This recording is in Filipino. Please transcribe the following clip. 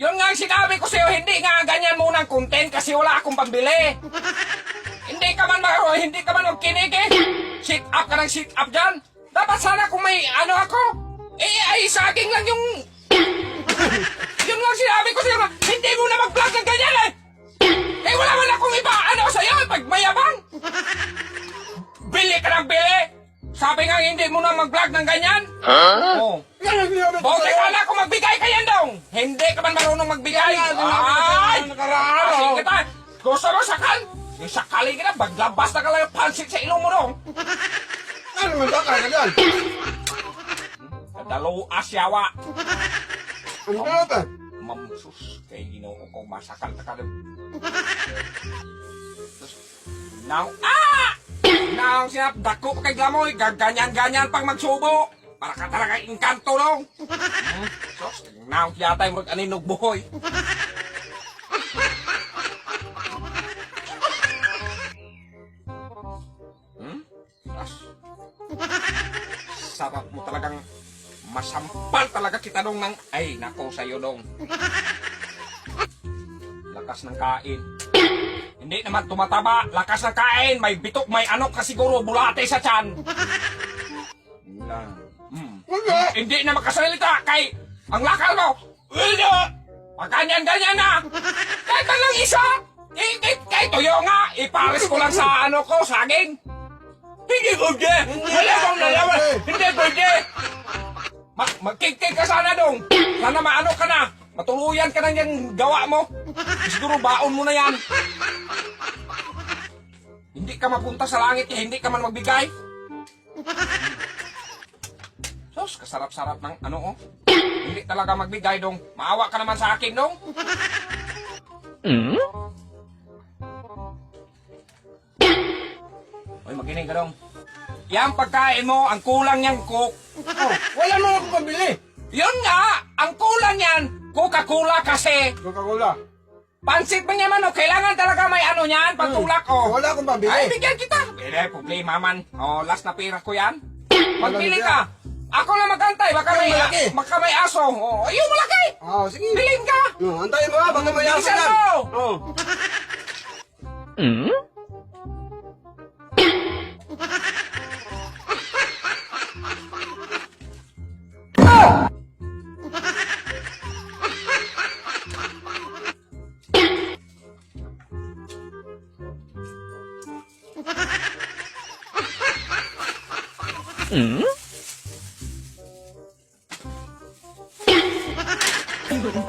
Yun nga ang sinabi ko sa'yo, hindi nga ganyan muna ang content kasi wala akong pambili. hindi ka man maro, hindi ka man magkinig eh. Sit up ka ng sit up dyan. Dapat sana kung may ano ako, eh ay saging lang yung... yun nga ang sinabi ko sa'yo, hindi mo na mag-vlog ng ganyan eh. Eh wala man akong iba ano sa'yo, pag mayabang. Bili ka ng bili. Sabi nga hindi mo na mag-vlog ng ganyan. Oh. Bote ka na magbigay ka yan dong! Hindi ka man marunong magbigay! Ay! Kasi kita! Gusto mo sakal? Yung sakali ka na, baglabas na ka lang yung pansit sa ilong mo dong! Ano naman ba kaya yan? Kadalo asyawa! Ano ka natin? Mamsus, kay ginoo ko masakal na ka dong. Now, ah! Now, sinap, dako kay Glamoy, gaganyan-ganyan pang magsubo! Para ka talaga inkanto dong! Hmm? Sos, now, yata yung mag-aninog buhoy. Hmm? Mo talagang masampal talaga kita dong ng... Ay, nako sa'yo dong. Lakas ng kain. Hindi naman tumataba. Lakas ng kain. May bitok, may ano ka siguro. Bulate sa tiyan. Wala. Hindi na makasalita kay ang lakal mo. Wala. Pagkanyan-ganyan na. Kahit man lang isa. Eh, kahit, kahit tuyo nga. Ipares ko lang sa ano ko, saging. Hindi pwede. Wala bang nalaman. Hindi pwede. Ma magkikik ka sana dong. Sana maano ka na. Matuluyan ka na yung gawa mo. Siguro baon mo na yan. Hindi ka mapunta sa langit eh, hindi ka man magbigay. Sos, kasarap-sarap ng ano oh. Hindi talaga magbigay dong. Maawa ka naman sa akin dong. Oy, maginig ka dong. Yang pagkain mo, ang kulang niyang cook. Oh, wala mo akong pambili. Yun nga, ang kulang yan, Coca-Cola kasi. Coca-Cola. Pansit mo naman, oh, kailangan talaga may ano yan, pantulak, oh. Wala akong pambili. Ay, bigyan kita. Pwede, problema man. Oh, last na pira ko yan. Walang ka. Ako lang magantay, baka may, malaki. baka may aso. Oh, ayun, malaki! Oh, sige. Bilin ka! Oh, antayin mo ha, baka may aso Bilisan yan. Oh. Hmm? Hmm? 이거는